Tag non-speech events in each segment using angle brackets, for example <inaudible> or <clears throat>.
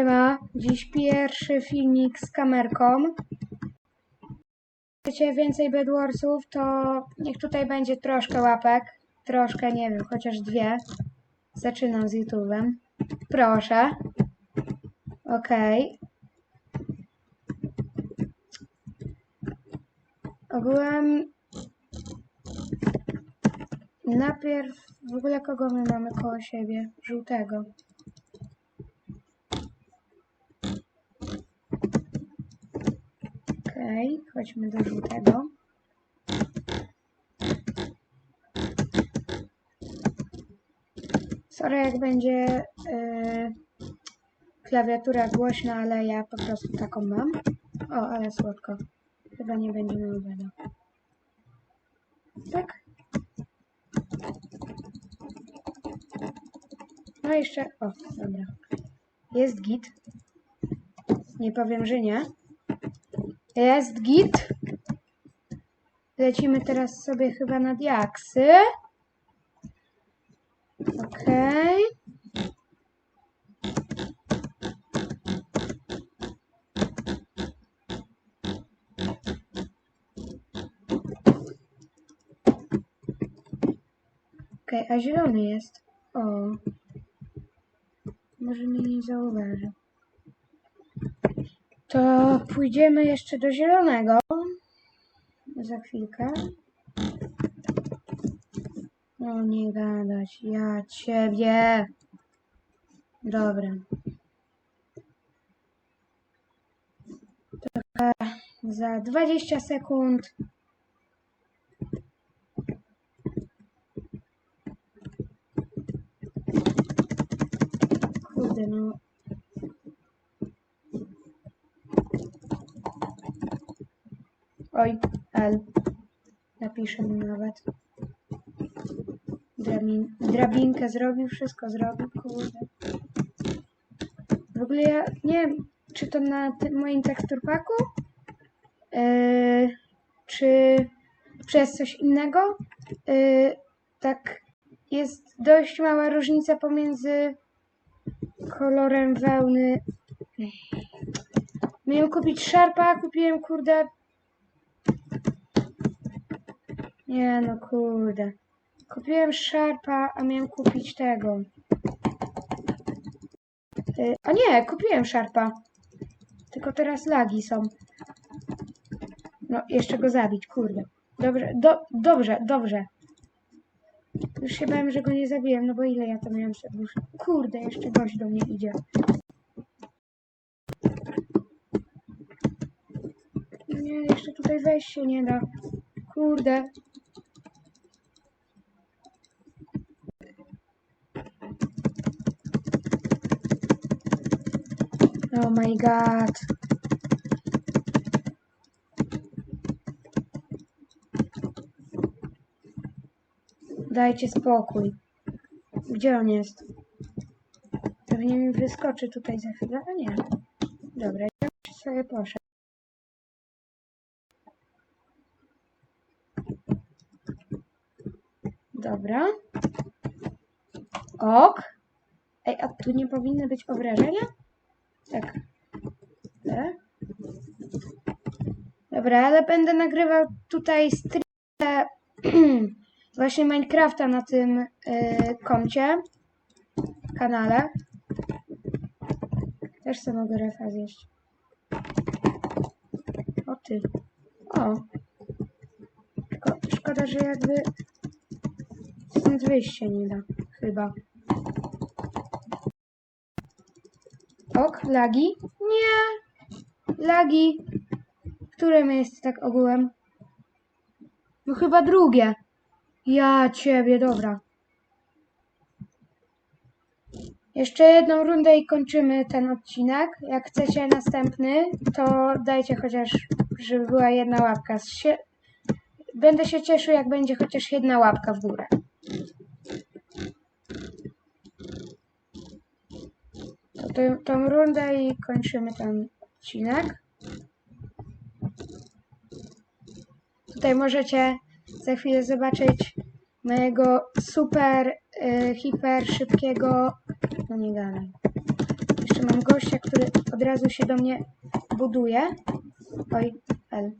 Siema, dziś pierwszy filmik z kamerką. Chcecie więcej Bedwarsów, to niech tutaj będzie troszkę łapek. Troszkę, nie wiem, chociaż dwie. Zaczynam z YouTube'em. Proszę. Okej. Ogółem... Najpierw w ogóle kogo my mamy koło siebie? Żółtego. Okej, chodźmy do żółtego. Sorry, jak będzie yy, klawiatura głośna, ale ja po prostu taką mam. O, ale słodko. Chyba nie będzie miał beda. Tak? No jeszcze, o, dobra. Jest git. Nie powiem, że nie. Jest git. Lecimy teraz sobie chyba na diaksy. Okej. Okej, a zielony jest. O. Może mnie nie zauważy. To pójdziemy jeszcze do zielonego. Za chwilkę. No nie gadać. Ja ciebie. Dobra. To za 20 sekund. Kurde no. Oj, L. Napiszę nawet. Drabin, drabinkę zrobił, wszystko zrobił, kurde. W ogóle ja nie wiem, czy to na tym moim teksturpaku, yy, czy przez coś innego. Yy, tak jest dość mała różnica pomiędzy kolorem wełny. Miałem kupić szarpa, kupiłem kurde Nie no kurde. Kupiłem Sharpa, a miałem kupić tego. Y, A nie, kupiłem Sharpa. Tylko teraz lagi są. No, jeszcze go zabić, kurde. Dobrze, do, dobrze, dobrze. Już się bałem, że go nie zabiłem, no bo ile ja to miałem serduszy. Kurde, jeszcze gość do mnie idzie. Nie, jeszcze tutaj wejść się nie da. Kurde. Oh my god. Dajcie spokój. Gdzie on jest? Pewnie mi wyskoczy tutaj za chwilę, a nie. Dobra, ja sobie poszedł. Dobra. Ok. Ej, a tu nie powinny być obrażenia? Tak. Te. Dobra, ale będę nagrywał tutaj stricte <clears throat> właśnie Minecrafta na tym y, koncie, kanale. Też sobie mogę refa zjeść. O ty. O. Szkoda, że jakby stąd wyjść się nie da. Chyba. Ok, lagi? Nie. Lagi. Które miejsce tak ogółem? No chyba drugie. Ja ciebie, dobra. Jeszcze jedną rundę i kończymy ten odcinek. Jak chcecie następny, to dajcie chociaż, żeby była jedna łapka. Będę się cieszył, jak będzie chociaż jedna łapka w górę. Tę, tą rundę i kończymy ten odcinek. Tutaj możecie za chwilę zobaczyć mojego super, y, hiper szybkiego, no nie gadaj. Jeszcze mam gościa, który od razu się do mnie buduje. Oj, L.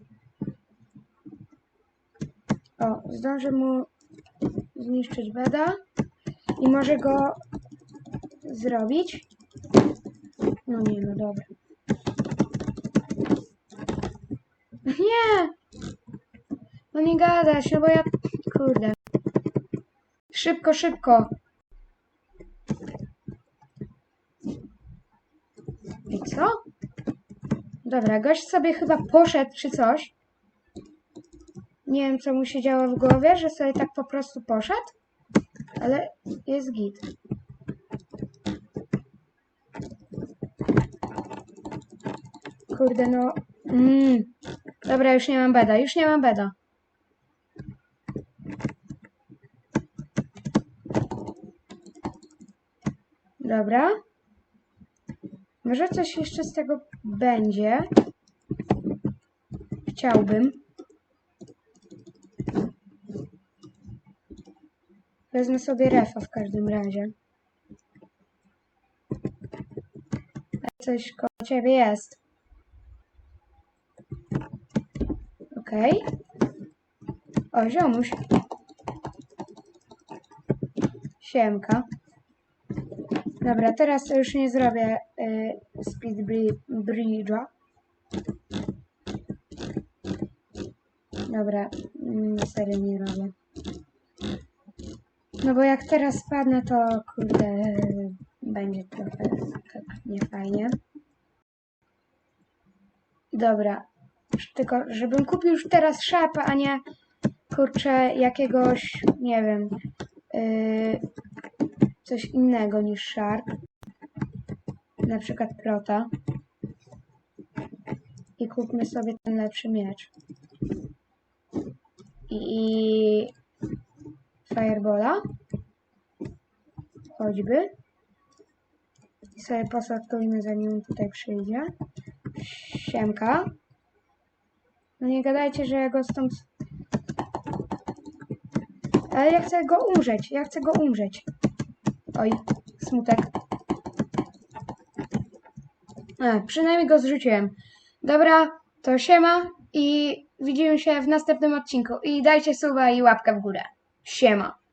O, zdążę mu zniszczyć beda i może go zrobić. No nie, no dobra. Nie! No nie gadać, no bo ja... Kurde. Szybko, szybko. I co? Dobra, gość sobie chyba poszedł czy coś. Nie wiem, co mu się działo w głowie, że sobie tak po prostu poszedł. Ale jest git. Kurde, no... Mm. Dobra, już nie mam beda, już nie mam beda. Dobra. Może coś jeszcze z tego będzie. Chciałbym. Wezmę sobie refa w każdym razie. Coś koło ciebie jest. Okej. O, ziomuś. Siemka. Dobra, teraz już nie zrobię y, speed bri- bridge'a. Dobra, mm, serio nie robię. No bo jak teraz spadnę, to kurde, będzie trochę tak niefajnie. Dobra, tylko żebym kupił już teraz szarpa, a nie kurczę jakiegoś, nie wiem, yy, coś innego niż Sharp. Na przykład Prota. I kupmy sobie ten lepszy miecz. I, i Firebola. Choćby. I sobie posortujmy zanim tutaj przyjdzie. Siemka. No nie gadajcie, że ja go stąd... Ale ja chcę go umrzeć. Ja chcę go umrzeć. Oj, smutek. A, przynajmniej go zrzuciłem. Dobra, to siema i widzimy się w następnym odcinku. I dajcie suba i łapkę w górę. Siema.